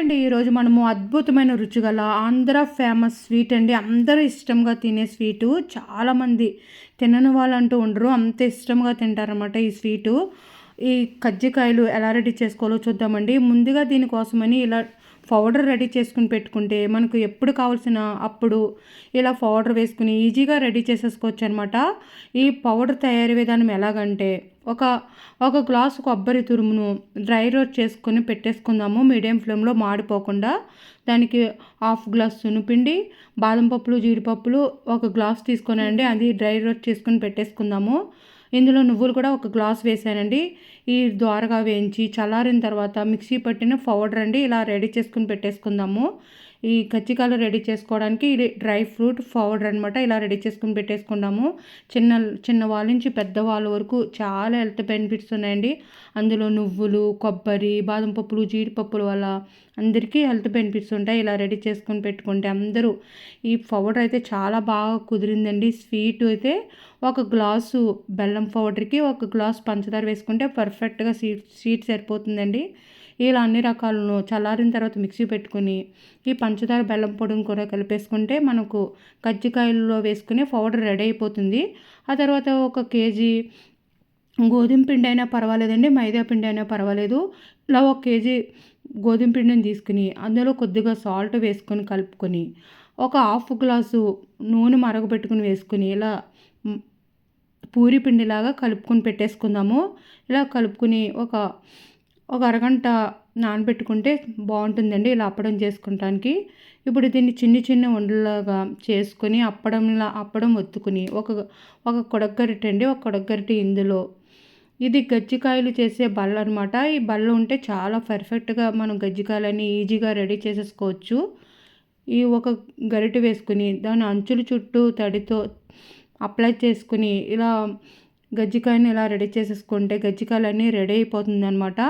అండి ఈరోజు మనము అద్భుతమైన రుచిగల ఆంధ్ర ఫేమస్ స్వీట్ అండి. అందరూ ఇష్టంగా తినే స్వీటు. చాలామంది తినని వాళ్ళంటూ ఉండరు. అంత ఇష్టంగా తింటారన్నమాట ఈ స్వీటు. ఈ కజ్జికాయలు ఎలా రెడీ చేసుకోవాలో చూద్దామండి. ముందుగా దీనికోసమని ఇలా పౌడర్ రెడీ చేసుకుని పెట్టుకుంటే మనకు ఎప్పుడు కావాల్సిన అప్పుడు ఇలా పౌడర్ వేసుకుని ఈజీగా రెడీ చేసేసుకోవచ్చు అనమాట ఈ పౌడర్ తయారీ విధానం ఎలాగంటే ఒక ఒక గ్లాసు కొబ్బరి తురుమును డ్రై రోస్ట్ చేసుకొని పెట్టేసుకుందాము. మీడియం ఫ్లేమ్లో మాడిపోకుండా దానికి హాఫ్ గ్లాస్ సునుపిండి బాదం పప్పులు జీడిపప్పులు ఒక గ్లాస్ తీసుకొనండి. అది డ్రై రోస్ట్ చేసుకొని పెట్టేసుకుందాము. ఇందులో నువ్వులు కూడా ఒక గ్లాస్ వేసానండి. ఈ ద్వారగా వేయించి చల్లారిన తర్వాత మిక్సీ పట్టిన పౌడర్ అండి ఇలా రెడీ చేసుకుని పెట్టేసుకుందాము. ఈ కచ్చికాయలు రెడీ చేసుకోవడానికి ఇది డ్రై ఫ్రూట్ పౌడర్ అనమాట ఇలా రెడీ చేసుకుని పెట్టేసుకున్నాము చిన్న చిన్న వాళ్ళ నుంచి పెద్దవాళ్ళ వరకు చాలా హెల్త్ బెనిఫిట్స్ ఉన్నాయండి. అందులో నువ్వులు కొబ్బరి బాదం పప్పులు జీడిపప్పుల వల్ల అందరికీ హెల్త్ బెనిఫిట్స్ ఉంటాయి. ఇలా రెడీ చేసుకొని పెట్టుకుంటే అందరూ ఈ పౌడర్ అయితే చాలా బాగా కుదిరిందండి. స్వీట్ అయితే ఒక గ్లాసు బెల్లం పౌడర్కి ఒక గ్లాస్ పంచదార వేసుకుంటే పర్ఫెక్ట్గా స్వీట్ స్వీట్ సరిపోతుందండి. ఇలా అన్ని రకాలను చల్లారిన తర్వాత మిక్సీ పెట్టుకుని ఈ పంచదార బెల్లం పొడిని కూడా కలిపేసుకుంటే మనకు కజ్జికాయల్లో వేసుకునే పౌడర్ రెడీ అయిపోతుంది. ఆ తర్వాత ఒక కేజీ గోధుమ పిండి అయినా పర్వాలేదండి మైదా పిండి అయినా పర్వాలేదు. ఇలా ఒక కేజీ గోధుమ పిండిని తీసుకుని అందులో కొద్దిగా సాల్ట్ వేసుకొని కలుపుకొని ఒక హాఫ్ గ్లాసు నూనె మరగబెట్టుకుని వేసుకుని ఇలా పూరి పిండిలాగా కలుపుకొని పెట్టేసుకుందాము. ఇలా కలుపుకుని ఒక ఒక అరగంట నానబెట్టుకుంటే బాగుంటుందండి ఇలా అప్పడం చేసుకుంటానికి. ఇప్పుడు దీన్ని చిన్న చిన్న ఉండలాగా చేసుకొని అప్పడంలా అప్పడం ఒత్తుకుని ఒక ఒక కొడగరిట అండి ఒక కొడగరిట ఇందులో ఇది గజ్జికాయలు చేసే బల్ల అనమాట ఈ బల్ల ఉంటే చాలా పర్ఫెక్ట్గా మనం గజ్జికాయలని ఈజీగా రెడీ చేసేసుకోవచ్చు. ఈ ఒక గరిటె వేసుకుని దాని అంచుల చుట్టూ తడితో అప్లై చేసుకుని ఇలా గజ్జికాయని ఇలా రెడీ చేసేసుకుంటే గజ్జికాయలన్నీ రెడీ అయిపోతుంది అనమాట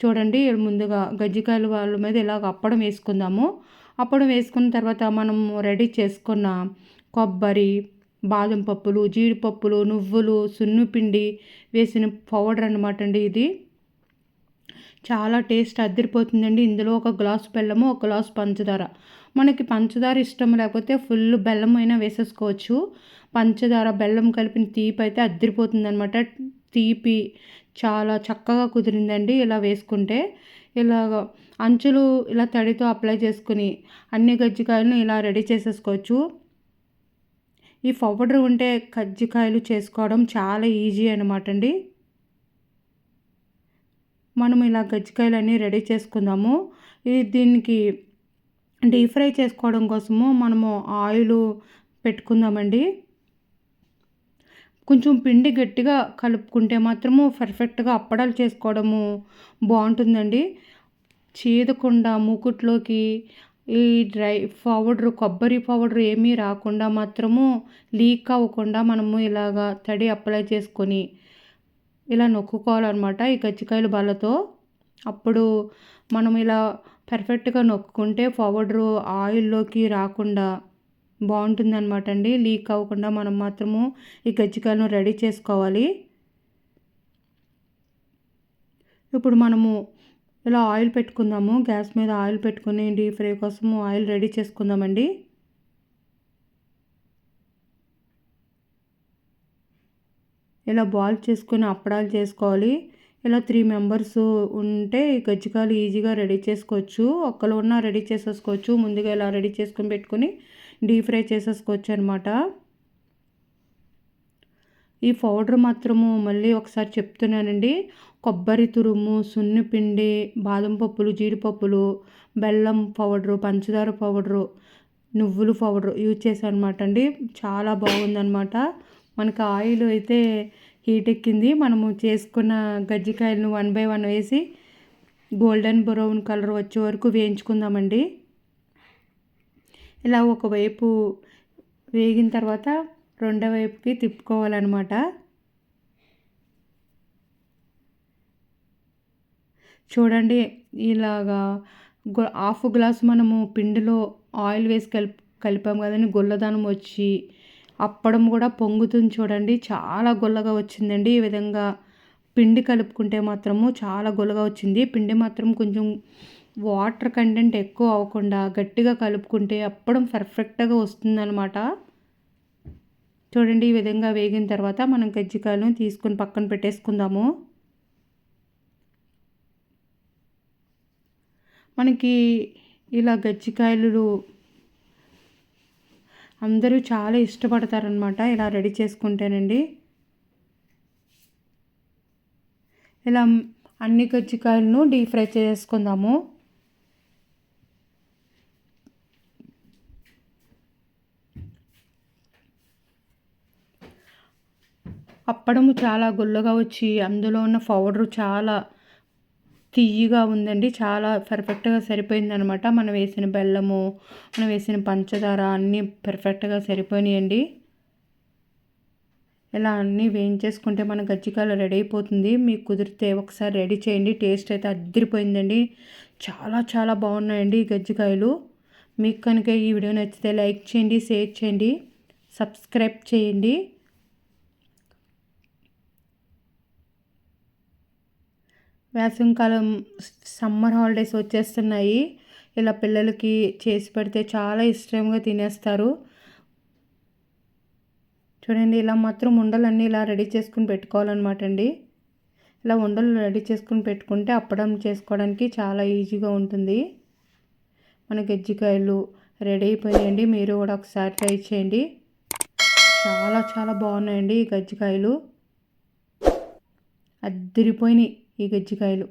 చూడండి ముందుగా గజ్జికాయలు వాళ్ళ మీద ఇలాగ అప్పడం వేసుకుందాము. అప్పడం వేసుకున్న తర్వాత మనం రెడీ చేసుకున్న కొబ్బరి బాదం పప్పులు జీడిపప్పులు నువ్వులు సున్నుపిండి వేసిన పౌడర్ అనమాట అండి ఇది. చాలా టేస్ట్ అద్దరిపోతుందండి ఇందులో ఒక గ్లాసు బెల్లము ఒక గ్లాసు పంచదార. మనకి పంచదార ఇష్టం లేకపోతే ఫుల్ బెల్లం అయినా వేసేసుకోవచ్చు. పంచదార బెల్లం కలిపిన తీపి అయితే అద్దరిపోతుంది అనమాట తీపి చాలా చక్కగా కుదిరిందండి ఇలా వేసుకుంటే. ఇలాగ అంచులు ఇలా తడితో అప్లై చేసుకుని అన్ని గజ్జికాయలను ఇలా రెడీ చేసేసుకోవచ్చు. ఈ పౌడర్ ఉంటే కజ్జికాయలు చేసుకోవడం చాలా ఈజీ అనమాట అండి. మనం ఇలా గజ్జికాయలు అన్నీ రెడీ చేసుకుందాము. ఇది దీనికి డీప్ ఫ్రై చేసుకోవడం కోసము మనము ఆయిల్ పెట్టుకుందామండి. కొంచెం పిండి గట్టిగా కలుపుకుంటే మాత్రము పర్ఫెక్ట్గా అప్పడాలు చేసుకోవడము బాగుంటుందండి. చీదకుండా మూకుట్లోకి ఈ డ్రై పౌడర్ కొబ్బరి పౌడర్ ఏమీ రాకుండా మాత్రము లీక్ అవ్వకుండా మనము ఇలాగా తడి అప్లై చేసుకొని ఇలా నొక్కుకోవాలన్నమాట ఈ కజ్జికాయలు బల్లతో. అప్పుడు మనం ఇలా పర్ఫెక్ట్గా నొక్కుంటే పౌడరు ఆయిల్లోకి రాకుండా బాగుంటుందన్నమాట అండి. లీక్ అవ్వకుండా మనం మాత్రము ఈ గజ్జికాయలను రెడీ చేసుకోవాలి. ఇప్పుడు మనము ఇలా ఆయిల్ పెట్టుకుందాము. గ్యాస్ మీద ఆయిల్ పెట్టుకుని డీప్ ఫ్రై కోసము ఆయిల్ రెడీ చేసుకుందామండి. ఇలా బాల్ చేసుకొని అప్పడాలు చేసుకోవాలి. ఇలా త్రీ మెంబర్స్ ఉంటే గజ్జికాయలు ఈజీగా రెడీ చేసుకోవచ్చు. ఒక్కరు ఉన్నా రెడీ చేసేసుకోవచ్చు. ముందుగా ఇలా రెడీ చేసుకొని పెట్టుకొని డీప్ ఫ్రై చేసేసుకోవచ్చు అనమాట ఈ పౌడర్ మాత్రము మళ్ళీ ఒకసారి చెప్తున్నానండి. కొబ్బరి తురుము సున్నిపిండి బాదం పప్పులు జీడిపప్పులు బెల్లం పౌడరు పంచదార పౌడరు నువ్వులు పౌడర్ యూజ్ చేశాను అనమాట అండి. చాలా బాగుందనమాట మనకు ఆయిల్ అయితే హీట్ ఎక్కింది మనము చేసుకున్న గజ్జికాయలను వన్ బై వన్ వేసి గోల్డెన్ బ్రౌన్ కలర్ వచ్చే వరకు వేయించుకుందామండి. ఇలా ఒకవైపు వేగిన తర్వాత రెండో వైపుకి తిప్పుకోవాలన్నమాట. చూడండి ఇలాగా హాఫ్ గ్లాస్ మనము పిండిలో ఆయిల్ వేసి కలిపి కలిపాము కదండి. గుల్లదనం వచ్చి అప్పడం కూడా పొంగుతుంది చూడండి. చాలా గుల్లగా వచ్చిందండి. ఈ విధంగా పిండి కలుపుకుంటే మాత్రము చాలా గుల్లగా వచ్చింది. పిండి మాత్రం కొంచెం వాటర్ కంటెంట్ ఎక్కువ అవ్వకుండా గట్టిగా కలుపుకుంటే అప్పడం పర్ఫెక్ట్గా వస్తుందన్నమాట. చూడండి ఈ విధంగా వేగిన తర్వాత మనం కజ్జికాయలను తీసుకొని పక్కన పెట్టేసుకుందాము. మనకి ఇలా గజ్జికాయలు అందరూ చాలా ఇష్టపడతారనమాట ఇలా రెడీ చేసుకుంటేనండి. ఇలా అన్ని కజ్జికాయలను డీప్ ఫ్రై చేసుకుందాము. అప్పడము చాలా గుల్లగా వచ్చి అందులో ఉన్న పౌడరు చాలా తియ్యగా ఉందండి. చాలా పర్ఫెక్ట్గా సరిపోయిందనమాట. మనం వేసిన బెల్లము మనం వేసిన పంచదార అన్నీ పర్ఫెక్ట్గా సరిపోయినాయండి. ఇలా అన్నీ వేయించేసుకుంటే మన గజ్జికాయలు రెడీ అయిపోతుంది. మీకు కుదిరితే ఒకసారి రెడీ చేయండి. టేస్ట్ అయితే అద్దరిపోయిందండి. చాలా చాలా బాగున్నాయండి ఈ గజ్జికాయలు మీకు కనుక ఈ వీడియో నచ్చితే లైక్ చేయండి షేర్ చేయండి సబ్స్క్రైబ్ చేయండి. వేసవికాలం సమ్మర్ హాలిడేస్ వచ్చేస్తున్నాయి. ఇలా పిల్లలకి చేసి పెడితే చాలా ఇష్టంగా తినేస్తారు. చూడండి ఇలా మాత్రం ఉండలన్నీ ఇలా రెడీ చేసుకుని పెట్టుకోవాలన్నమాట అండి. ఇలా ఉండలు రెడీ చేసుకుని పెట్టుకుంటే అప్పడం చేసుకోవడానికి చాలా ఈజీగా ఉంటుంది. మన గజ్జికాయలు రెడీ అయిపోయాయండి. మీరు కూడా ఒకసారి ట్రై చేయండి. చాలా చాలా బాగున్నాయండి ఈ గజ్జికాయలు. అద్దరిపోయినాయి. ఈ గజ్జికాయలు.